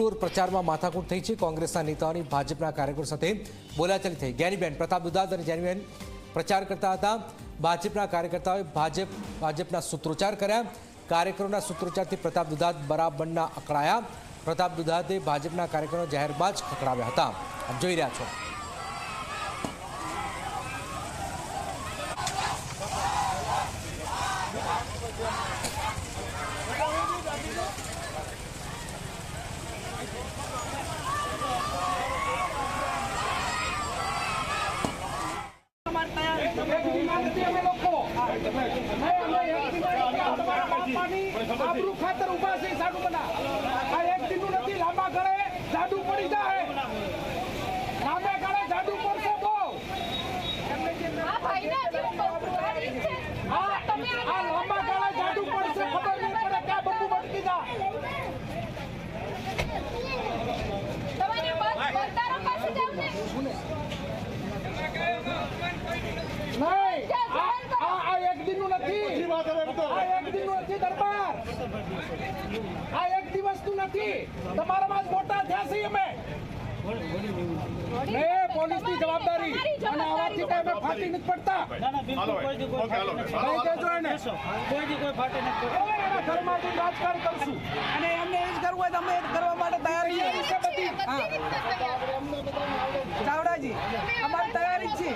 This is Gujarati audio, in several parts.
ડોર પ્રચારમાં માથાકૂટ થઈ છે. કોંગ્રેસના નેતાઓની ભાજપના કાર્યકરો સાથે બોલાચાલી થઈ. જ્ઞાનીબેન પ્રતાપ દુધાત અને જ્ઞાનીબેન પ્રચાર કરતા હતા. ભાજપના કાર્યકર્તાઓએ ભાજપ, ભાજપના સૂત્રોચ્ચાર કર્યા. કાર્યકરોના સૂત્રોચ્ચારથી પ્રતાપ દુધાત બરાબરના અકળાયા. પ્રતાપ દુધાતે ભાજપના કાર્યકરો જાહેરમાં જ ખકડાવ્યા હતા. આપ જોઈ રહ્યા છો. ખાતર ઊભા છે સાડુ બના આ એક દીનું નથી લાંબા ગાળે જાડુ પડી જાય. લાંબા ગાળે જાડુ પડશે તો. આ ભાઈને હજી છે. આ તમે આ આ લાંબા ગાળે જાડુ પડશે ખબર નહીં પડે ક્યાં બંબુ ભટકી જાય તમારે બસ બંધારો પાસે જાવ ને. નહીં આ આ આ એક દીનું નથી આ એક દીનું નથી દરબાર આ એક દિવસનું નથી. તમારામાં જ મોટા થયા છીએ અમે. ને પોલીસની જવાબદારી. અને આવાથી ફાટી નથી પડતા. ઘરમાં રાજકારણ કરશું. અને એમને એ જ કરવું હોય તો અમે એ કરવા માટે તૈયારી છે બધી. ચાવડાજી અમારી તૈયારી છે.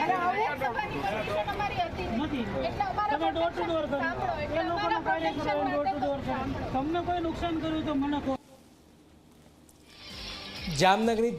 તમે કર્યું. એ લોકોને તમને કોઈ નુકસાન કર્યું તો મને કહો. જામનગરની